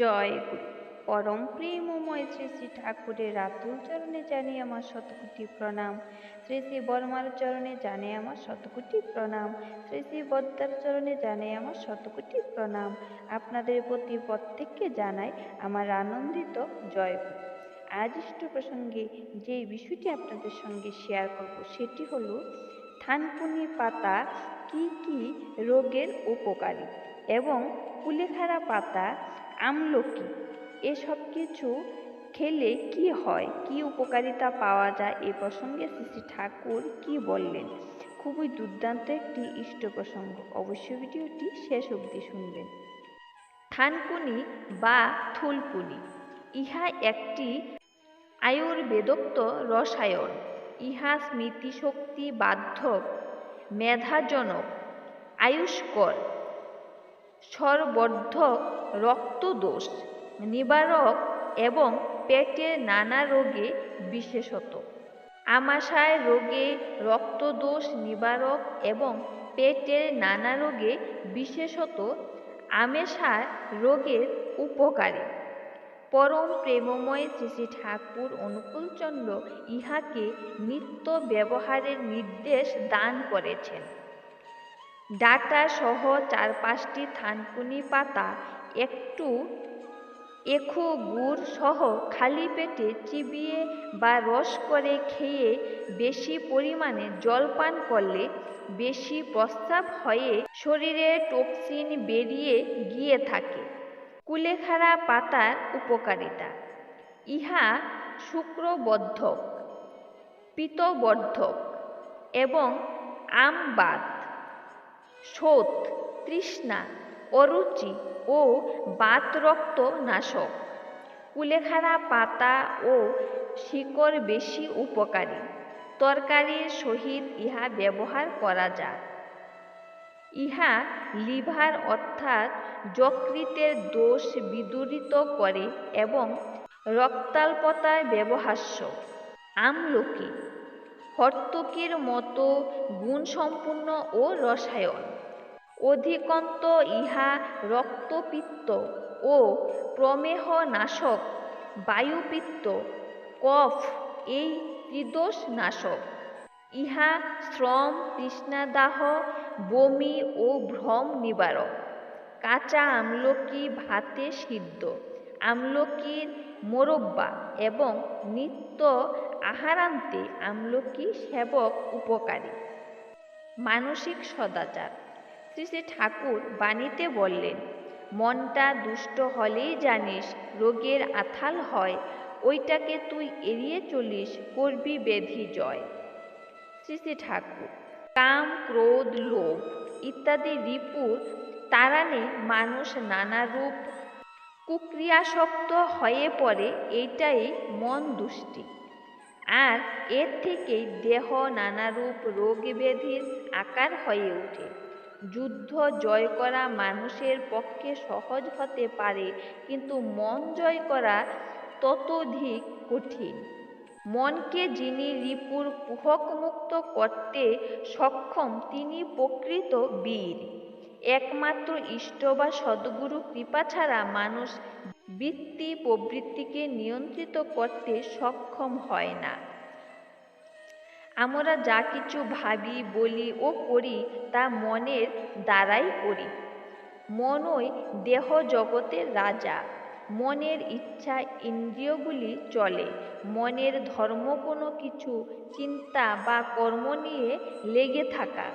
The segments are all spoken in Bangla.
জয় গুরু। পরম প্রেমময় শ্রী শ্রী ঠাকুরের রাতুল চরণে জানি আমার শতকোটি প্রণাম। শ্রী শ্রী বর্মার চরণে জানে আমার শতকোটি প্রণাম। শ্রী শ্রী বদ্দার চরণে জানে আমার শতকোটি প্রণাম। আপনাদের প্রতি প্রত্যেককে জানাই আমার আনন্দিত জয় গুরু। আজ ইষ্ট প্রসঙ্গে যে বিষয়টি আপনাদের সঙ্গে শেয়ার করব, সেটি হলো থানকুনি পাতা কি কি রোগের উপকারী এবং কুলেখাড়া পাতা আমলকি, এসব কিছু খেলে কি হয়? কি উপকারিতা পাওয়া যায়? এ প্রসঙ্গে শ্রী ঠাকুর কি বললেন? খুবই দুর্দান্ত একটি ইষ্ট প্রসঙ্গ। অবশ্যই ভিডিওটি শেষ অবধি শুনবেন। থানকুনি বা থুলকুনি, ইহা একটি আয়ুর্বেদোক্ত রসায়ন। ইহা স্মৃতিশক্তি বাধ্যক, মেধাজনক, আয়ুষ্কর। সর্বর্ধক রক্তদোষ, নিবারক এবং পেটের নানা রোগে বিশেষত। আমাশয় রোগে রক্তদোষ, নিবারক এবং পেটের নানা রোগে বিশেষত আমেশার রোগের উপকারী। পরম প্রেমময় শ্রী ঠাকুর অনুকূলচন্দ্র ইহাকে নিত্য ব্যবহারের নির্দেশ দান করেছেন। ডাটা সহ চার পাঁচটি থানকুনি পাতা, একটু এখো গুড় সহ খালি পেটে চিবিয়ে বা রস করে খেয়ে বেশি পরিমাণে জল পান করলে বেশি প্রস্রাব হয়ে শরীরে টক্সিন বেরিয়ে গিয়ে থাকে। কুলেখাড়া পাতার উপকারিতা। ইহা শুক্রবর্ধক, পিতবর্ধক এবং আমবাত শোথ তৃষ্ণা, অরুচি ও বাতরক্ত নাশক কুলেখাড়া পাতা ও শিকড় বেশি উপকারী। তরকারির সহিত ইহা ব্যবহার করা যায়। ইহা লিভার অর্থাৎ যকৃতের দোষ বিদূরিত করে এবং রক্তাল্পতায় ব্যবহার্য আমলকি, হর্তকির মতো গুণসম্পন্ন ও রসায়ন। অধিকন্ত ইহা রক্তপিত্ত ও প্রমেহ নাশক বায়ুপিত্ত। কফ, এই ত্রিদোষ নাশক ইহা শ্রম, তৃষ্ণাদাহ, বমি ও ভ্রম নিবারক। কাঁচা আমলকি ভাতে সিদ্ধ। আমলকির মোরব্বা এবং নিত্য আহারান্তে আমলকি সেবক উপকারী। মানসিক সদাচার। শ্রী শ্রী ঠাকুর বাণীতে বললেন, মনটা দুষ্ট হলেই জানিস রোগের আথাল হয়, ওইটাকে তুই এড়িয়ে চলিস, করবি বেধি জয়। শ্রী শ্রী ঠাকুর, কাম, ক্রোধ, লোভ ইত্যাদি রিপুর তারানে মানুষ নানা রূপ কুক্রিয়াসক্ত হয়ে পড়ে, এইটাই মন দুষ্টি। আর এর থেকেই দেহ নানারূপ রোগ ব্যাধির আকার হয়ে ওঠে। যুদ্ধ জয় করা মানুষের পক্ষে সহজ হতে পারে, কিন্তু মন জয় করা ততোধিক কঠিন। মনকে যিনি রিপুর কুহকমুক্ত করতে সক্ষম, তিনি প্রকৃত বীর। একমাত্র ইষ্ট বা সদ্গুরু কৃপা ছাড়া মানুষ বৃত্তি প্রবৃত্তিকে নিয়ন্ত্রিত করতে সক্ষম হয় না। আমরা যা কিছু ভাবি, বলি ও করি, তা মনের দ্বারাই করি। মনই দেহ জগতের রাজা। মনের ইচ্ছা ইন্দ্রিয়গুলি চলে। মনের ধর্ম কোনো কিছু, চিন্তা বা কর্ম নিয়ে লেগে থাকা।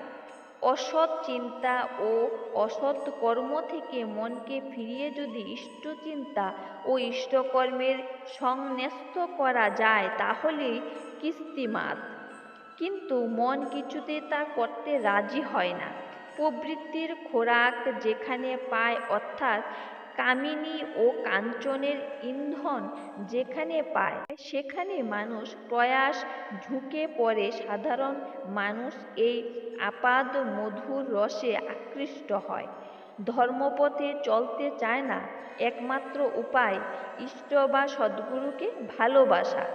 অসৎ চিন্তা ও অসৎ কর্ম থেকে মনকে ফিরিয়ে যদি ইষ্ট চিন্তা ও ইষ্টকর্মের সংন্যস্ত করা যায়, তাহলেই কিস্তিমাত। কিন্তু মন কিছুতে তা করতে রাজি হয় না। প্রবৃত্তির খোরাক যেখানে পায় অর্থাৎ কামিনী ও কাঞ্চনের ইন্ধন যেখানে পায়, সেখানে মানুষ প্রয়াস ঝুঁকে পড়ে সাধারণ মানুষ এই আপাদ মধুর রসে আকৃষ্ট হয়। ধর্মপথে চলতে চায় না, একমাত্র উপায় ইষ্ট বা সদ্গুরুকে ভালোবাসা।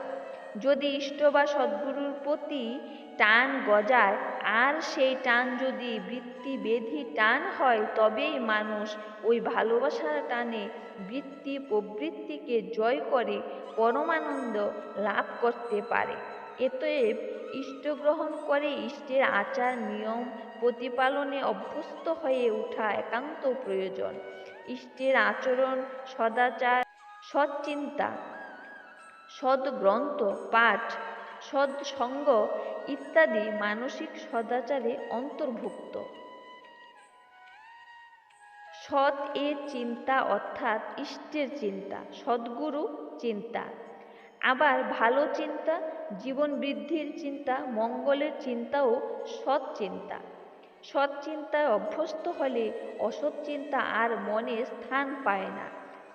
যদি ইষ্ট বা সদ্গুরুর প্রতি টান গজায়, আর সেই টান যদি বৃত্তি বেধি টান হয়, তবেই মানুষ ওই ভালোবাসার টানে বৃত্তি প্রবৃত্তিকে জয় করে, পরমানন্দ লাভ করতে পারে। এতএব ইষ্টগ্রহণ করে ইষ্টের আচার, নিয়ম, প্রতিপালনে অভ্যস্ত হয়ে ওঠা একান্ত প্রয়োজন। ইষ্টের আচরণ সদাচার সৎচিন্তা সদ্গ্রন্থ, পাঠ, সৎসঙ্গ ইত্যাদি মানসিক সদাচারে অন্তর্ভুক্ত। সৎ এ চিন্তা অর্থাৎ ইষ্টের চিন্তা, সদ্গুরু চিন্তা। আবার ভালো চিন্তা, জীবন বৃদ্ধির চিন্তা, মঙ্গলের চিন্তাও সৎ চিন্তা। সৎ চিন্তায় অভ্যস্ত হলে অসৎ চিন্তা আর মনে স্থান পায় না।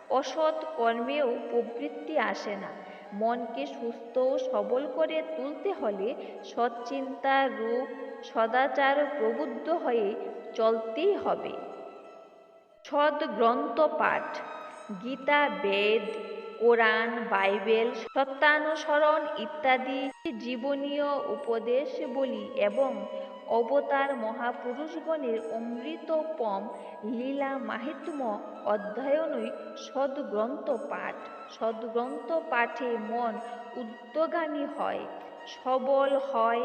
অসৎ কর্মেও প্রবৃত্তি আসে না। মনকে সুস্থ ও সবল করে তুলতে হলে সৎচিন্তার রূপ, সদাচার প্রবুদ্ধ হয়ে চলতেই হবে। সদ গ্রন্থ পাঠ, গীতা, বেদ, কোরআন, বাইবেল, সত্যানুসরণ ইত্যাদি জীবনীয় উপদেশ বলি এবং অবতার মহাপুরুষগণের অমৃতপম লীলা মাহিত্ম অধ্যয়নই সদ্গ্রন্থ পাঠ। সদ্গ্রন্থ পাঠে মন উদ্যোগামী হয়, সবল হয়,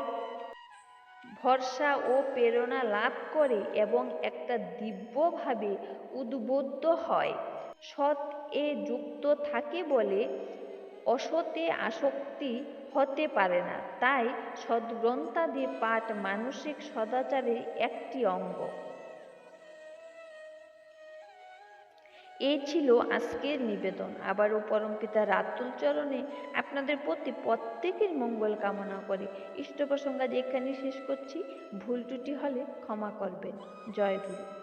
ভরসা ও প্রেরণা লাভ করে এবং একটা দিব্যভাবে উদ্বুদ্ধ হয়। সৎ এ যুক্ত থাকে বলে অসতে আসক্তি হতে পারে না। তাই সদ্গ্রন্থাদি পাঠ মানসিক সদাচারের একটি অঙ্গ। এই ছিল আজকের নিবেদন। আবারও পরমপিতা রাতুল চরণে আপনাদের প্রতি প্রত্যেকের মঙ্গল কামনা করে। ইষ্ট প্রসঙ্গ এখানে শেষ করছি। ভুল ত্রুটি হলে ক্ষমা করবেন। জয় গুরু।